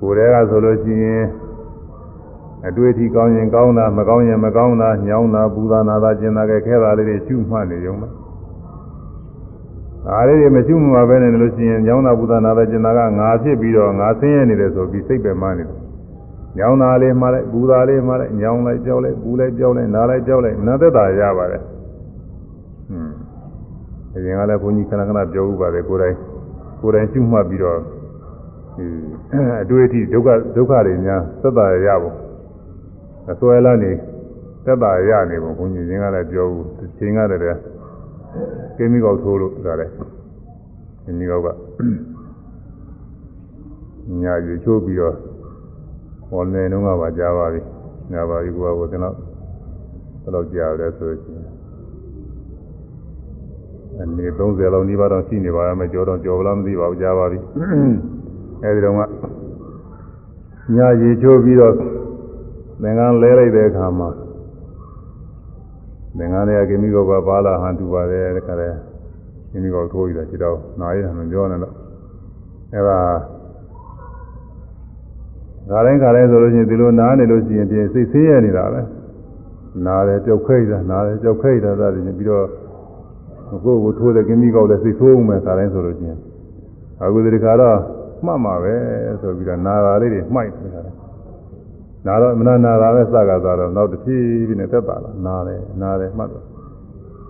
ကိုယ်တည်းကဆိုလို့ရှိရင်အတွေ့အထိကောင်းရင်ကောင်းတာမကောင်းရင်မကောင်းတာညောင်းတာပူတာနာတာကျင်တာခဲခဲတာလေးတွေရှုမှတ်နေရုံပဲဒါလေးတွေမရှုမှတ်ပဲနေလို့ရှိရင်ညောင်းတာပူတာနာတာကျင်တာကငါဖြစ်ပြီးတော့ငါဆင်းရဲနေတယ်ဆိုပြီးစိတ်ပဲမှနေတယ်ညောင်းတာလေးမှလိုက်ပူတာလေးမှလိုက်ညောင်းလိုက်ကြောက်လိုက်ပူလိုက်ကြောက်လိုက်နားလိုက်ကြောက်လိုက်နာသက်တာရပါတယ်ဟွန်းအရင်ကလည်းဘုန်းကြီးခဏခဏပြောဥပါတယ်ကိုယ်တိုင်ကိုယ်တိုင်ရှုမှတ်ပြီးတော့ဒီ အတွေ့အထိဒုက္ခဒုက္ခတွေများသက်တာရဖို့အစွဲလာနေသက်တာရနေပုံဘုန်းကြီးရင်းကလည်းပြောဘူးချိန်ကတည်းကကင်းမီကောက်ထိုးလို့ဒါလည်းကင်းမီကောက်ကညာရွေချိုးပြီးတော့ဟောနေတော့ကပါကြားပါပြီညာပါပြီကိုကဘုရင်တော့ဘယ်လောက်ကြားလဲဆိုရင်အနေ30လောက်နီးပါးတော့ရှိနေပါမယ်ကြောတော့ကြော်လားမသိပါဘူးကြားပါပြီ အဲဒီတော့ကညာရေချိုးပြီးတော့သင်္ကန်းလဲလိုက်တဲ့အခါမှာသင်္ကန်းတွေကကိမိကောကပါလာဟန်တူပါတယ်တခါတည်းကိမိကောထိုးပြီးတော့ခြေတော့နားရမပြောနဲ့တော့အဲဒါခါတိုင်းခါတိုင်းဆိုလို့ရှိရင်ဒီလိုနားနေလို့ရှိရင်ပြင်စိတ်ဆင်းရဲနေတာပဲနားတယ်ကြောက်ခဲတာနားတယ်ကြောက်ခဲတာစသည်ဖြင့်ပြီးတော့ကိုယ့်ကိုထိုးတဲ့ကိမိကောလည်းစိတ်ဆိုးအောင်မယ်ခါတိုင်းဆိုလို့ရှိရင်အခုဒီခါတော့ မှတ်မှာပဲဆိုပြီးတော့နာတာလေးတွေမှိုက်နေတာနာတော့မနာနာတာပဲစကားသွားတော့နောက်တစ်ဖြည်းဖြည်းနဲ့တက်ပါလာနာတယ်နာတယ်မှတ်တော့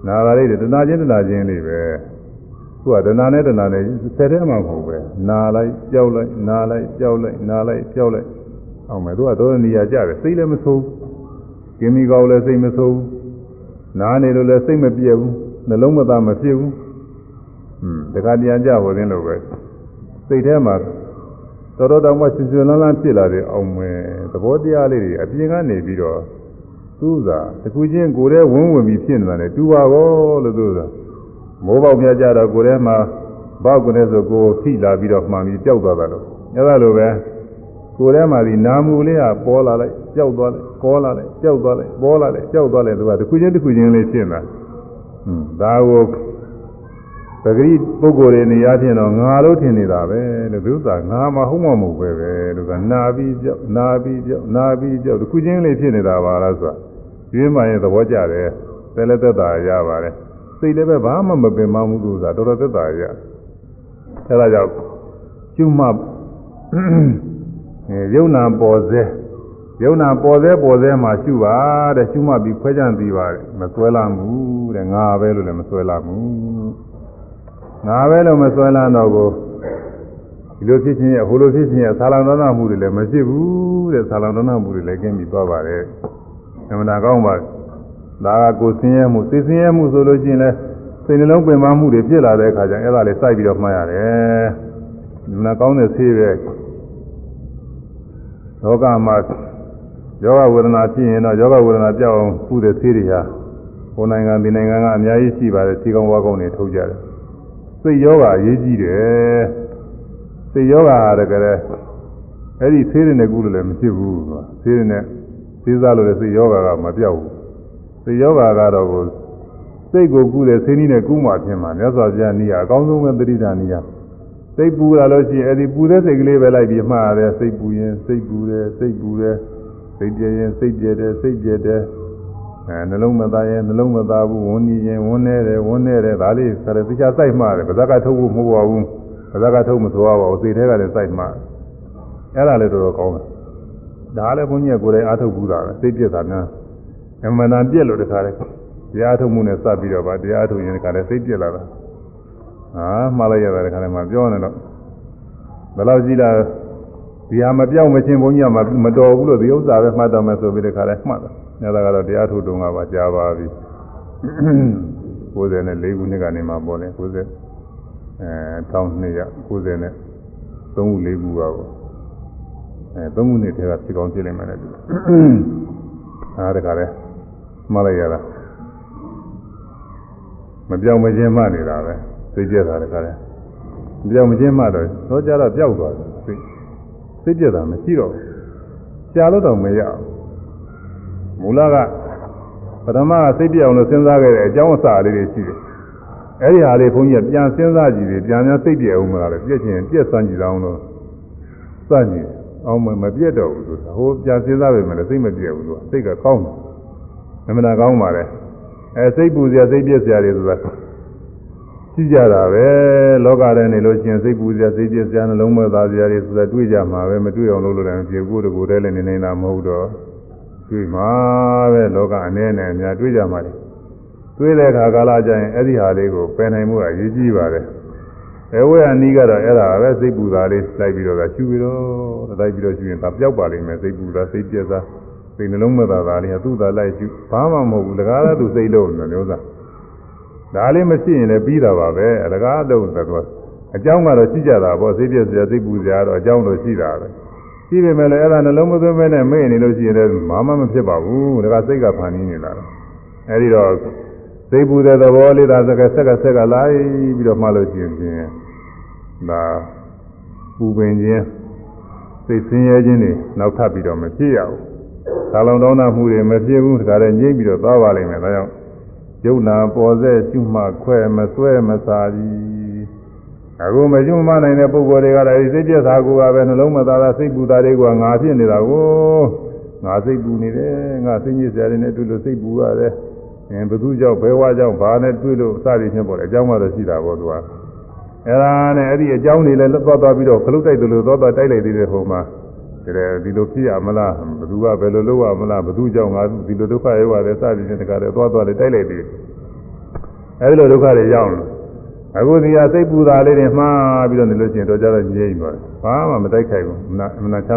နာတာလေးတွေတနာချင်းတနာချင်းလေးပဲသူကတနာနဲ့တနာနဲ့ဆယ်ထဲမှာမဟုတ်ပဲနာလိုက်ကြောက်လိုက်နာလိုက်ကြောက်လိုက်နာလိုက်ကြောက်လိုက်အောင်မယ်သူကသောနေရာကြတယ်စိတ်လည်းမဆိုးကင်မီကောလည်းစိတ်မဆိုးနာနေလို့လည်းစိတ်မပြည့်ဘူးနှလုံးမသားမဖြစ်ဘူးอืมတခါတည်းကြဟောသင်းလို့ပဲ စိတ်ထဲမှာတော်တော်တောင်မှရှင်ရှင်လန်းလန်းဖြစ်လာတဲ့အောင်မယ်သဘောတရားလေးတွေအပြင်ကနေပြီးတော့သူ့သာတခုချင်းကိုယ်ထဲဝန်းဝင်ပြီးဖြစ်နေတာလေတူပါဘောလို့သူ့သာမိုးပေါက်ပြကြတော့ကိုယ်ထဲမှာဘောက်ကနေဆိုကိုယ်ဖိလာပြီးတော့မှန်ပြီးပျောက်သွားတာလို့အဲဒါလိုပဲကိုယ်ထဲမှာဒီနာမူလေးကပေါ်လာလိုက်ပျောက်သွားလိုက်ပေါ်လာလိုက်ပျောက်သွားလိုက်ပေါ်လာလိုက်ပျောက်သွားလိုက်သူကတခုချင်းတခုချင်းလေးဖြစ်နေတာဟွန်းဒါကိုပ ဂရိပုဂ္ဂိုလ်တွေနေရာချင်းတော့ငါလို့ထင်နေတာပဲလို့သူကငါမဟုတ်မမဟုတ်ပဲပဲလို့ကနာပြီးကြောက်နာပြီးကြောက်နာပြီးကြောက်တစ်ခုချင်းလေးဖြစ်နေတာပါလားဆိုတာကျွေးမှရင်သဘောကျတယ်သဲလက်သက်သာရပါတယ်စိတ်လည်းပဲဘာမှမပင်မမှုလို့ဆိုတာတော်တော်သက်သာရအဲဒါကြောင့်ကျွမှအဲယုံနာပေါ်စေယုံနာပေါ်စေပေါ်စေမှာရှုပါတဲ့ရှုမှပြီးခွဲခြားသိပါတယ်မဆွဲလာဘူးတဲ့ငါပဲလို့လည်းမဆွဲလာဘူး ငါပဲလို့မဆွဲလာတော့ကိုဒီလိုဖြစ်ခြင်းရဟိုလိုဖြစ်ခြင်းရဆာလောင်တော်နာမှုတွေလည်းမရှိဘူးတဲ့ဆာလောင်တော်နာမှုတွေလည်းကျင်းပြီးသွားပါတယ်အမှန်တရားကောင်းပါဒါကကိုဆင်းရဲမှုသိဆင်းရဲမှုဆိုလို့ရှိရင်လည်းစိတ်နှလုံးပင်ပန်းမှုတွေဖြစ်လာတဲ့အခါကျအဲ့ဒါလေးစိုက်ပြီးတော့မှတ်ရတယ်အမှန်ကောင်းတဲ့ဆေးပဲလောကမှာယောဂဝေဒနာဖြစ်ရင်တော့ယောဂဝေဒနာပြောက်အောင်ကုတဲ့ဆေးတွေဟာဟိုနိုင်ငံဒီနိုင်ငံကအများကြီးရှိပါတယ်ခြေကောင်းဝါကောင်းတွေထုတ်ကြတယ် စိတ်ယောဂအရေးကြီးတယ်စိတ်ယောဂဟာတကယ်အဲ့ဒီဆေးတွေနဲ့ကုလို့လည်းမဖြစ်ဘူးကွာဆေးတွေနဲ့ဆေးစားလို့လည်းစိတ်ယောဂကမပြောက်ဘူးစိတ်ယောဂကတော့ကိုစိတ်ကိုကုတဲ့ဆေးနည်းနဲ့ကုမှဖြစ်မှာမြတ်စွာဘုရားနည်းအကောင်းဆုံးပဲတတိတာနည်းစိတ်ပူလာလို့ရှိရင်အဲ့ဒီပူတဲ့စိတ်ကလေးပဲလိုက်ပြီးမှားရတယ်စိတ်ပူရင်စိတ်ပူတယ်စိတ်ပူတယ်စိတ်ပြည့်ရင်စိတ်ပြည့်တယ်စိတ်ပြည့်တယ် အဲနှလုံးမသားရင်နှလုံးမသားဘူးဝန်းနေရင်ဝန်းနေတယ်ဝန်းနေတယ်ဒါလေးဆိုတော့တရားစိုက်မှားတယ်ဗဇက်ကထုတ်ဖို့မဟုတ်ပါဘူးဗဇက်ကထုတ်မဆိုရပါဘူးစိတ်ထဲကလည်းစိုက်မှားအဲ့ဒါလည်းတော်တော်ကောင်းတယ်ဒါလည်းဘုန်းကြီးကကိုယ်တိုင်အားထုတ်ဘူးတာပဲစိတ်ပြည့်တာများအမှန်တန်ပြည့်လို့တခါလေတရားထုတ်မှုနဲ့စပ်ပြီးတော့ဗာတရားထုတ်ရင်တခါလေစိတ်ပြည့်လာတာဟာမှားလိုက်ရတာတခါလေမှပြောနေတော့ဘယ်လောက်ကြည့်လားဒီဟာမပြောင်းမချင်းဘုန်းကြီးကမတော်ဘူးလို့ဒီဥစ္စာပဲမှတ်တော့မယ်ဆိုပြီးတခါလေမှတ်တယ်။ ညတာကတော့တရားထုတ်တုံးကပါကြားပါပြီ။94ခုနှစ်ကနေမှပေါ်တယ်90အဲ1290နဲ့3ခု4ခုပါပေါ့။အဲ3ခုနှစ်ထဲကဖြစ်ကောင်းဖြစ်နိုင်မယ်လေ။အားတခါလေမှတ်လိုက်ရတာမပြောင်းမချင်းမှနေတာပဲသိကြတာတခါလေမပြောင်းမချင်းမှတော့တော့ကြတော့ပျောက်သွားတယ်သိသိကြတာမရှိတော့ဘူး။ရှားလို့တော့မရဘူး မူလကပထမကစိတ်ပြောင်းလို့စဉ်းစားခဲ့တဲ့အကြောင်းအစာလေးတွေရှိတယ်။အဲဒီဟာလေးဘုန်းကြီးကပြန်စဉ်းစားကြည့်တယ်ပြန်ပြန်စိတ်ပြောင်းအောင်မလားလေပြည့်ချင်ပြည့်စမ်းကြည့်အောင်လို့စကြည့်။ဩအောင်းမမပြတ်တော့ဘူးသူဟိုပြန်စဉ်းစားပဲမလဲစိတ်မပြတ်ဘူးသူစိတ်ကကောင်းတယ်အမှန်တရားကောင်းပါလေအဲစိတ်ပူစရာစိတ်ပြည့်စရာတွေဆိုတာရှိကြတာပဲလောကထဲနေလို့ရှိရင်စိတ်ပူစရာစိတ်ပြည့်စရာနှလုံးမသားစရာတွေဆိုတာတွေ့ကြမှာပဲမတွေ့အောင်လုပ်လို့လည်းပြေကိုယ်တကူတည်းလည်းနေနေတာမဟုတ်တော့ တွေ့မှာပဲလောကအနေနဲ့အများတွေ့ကြမှာလေတွေ့တဲ့အခါကာလကျရင်အဲ့ဒီဟာလေးကိုပယ်နိုင်မှုကအရေးကြီးပါတယ်အဲဝေအနီးကတော့အဲ့ဒါပဲစိတ်ပူတာလေးလိုက်ပြီးတော့ရှူပြီးတော့လိုက်ပြီးတော့ရှူရင်ဒါပျောက်ပါလိမ့်မယ်စိတ်ပူတာစိတ်ပြည့်စားစိတ်နှလုံးမသားတာလေးကသူ့သာလိုက်ရှူဘာမှမဟုတ်ဘူးလကားလည်းသူစိတ်လုံးနေမျိုးသားဒါလေးမရှိရင်လည်းပြီးတာပါပဲလကားလုံးတော့အကြောင်းကတော့ရှိကြတာပေါ့စိတ်ပြည့်စရာစိတ်ပူစရာတော့အကြောင်းတော့ရှိတာပဲ ရှိပေမဲ့လည်းအဲ့ဒါနှလုံးမသွင်းမဲနဲ့မေ့နေလို့ရှိရင်လည်းဘာမှမဖြစ်ပါဘူးလကားစိတ်ကဖန်နေနေတာတော့အဲဒီတော့စိတ်ပူတဲ့သဘောလေးသာစကဆက်ကဆက်ကလိုက်ပြီးတော့မှလို့ရှိရင်ဖြင့်ဒါပူပင်ခြင်းစိတ်ဆင်းရဲခြင်းတွေနောက်ထပ်ပြီးတော့မဖြစ်ရဘူး။သာလုံးတောင်းတမှုတွေမဖြစ်ဘူးဒါကြတဲ့ငြိမ့်ပြီးတော့သွားပါလိမ့်မယ်ဒါကြောင့်ယုံနာပေါ်စေရှုမှခွဲမဆွဲမစားဘူး။ အခုမရှုမနိုင်တဲ့ပုဂ္ဂိုလ်တွေကလည်းစိတ်ပြတ်တာကိုကပဲနှလုံးမသားတာစိတ်ပူတာတွေကငါဖြစ်နေတာကိုငါစိတ်ပူနေတယ်ငါစိတ်ညစ်စရာတွေနဲ့တွေ့လို့စိတ်ပူရတယ်။အဲဘသူကြောင့်ဘယ်ဝါကြောင့်ဘာနဲ့တွေ့လို့စသည်ချင်းပေါ့လေအကြောင်းကတော့ရှိတာပေါ့သူကအဲဒါနဲ့အဲ့ဒီအကြောင်းတွေလည်းသွားသွားပြီးတော့ခလုတ်တိုက်တယ်လို့သွားသွားတိုက်လိုက်သေးတယ်ဟိုမှာဒီလေဒီလိုဖြစ်ရမလားဘသူကဘယ်လိုလုပ်ရမလားဘသူကြောင့်ငါဒီလိုဒုက္ခရောက်ရတယ်စသည်ချင်းတကားလည်းသွားသွားလည်းတိုက်လိုက်သေးတယ်အဲဒီလိုဒုက္ခတွေရောက်လို့ အခုဒီဟာစိတ်ပူတာလေးတွေမှားပြီးတော့နေလို့ရှိရင်တော့ကြတော့ငြိမ့်သွားတယ်ဘာမှမတိုက်ခိုက်ဘူးမနာမနာချမ်း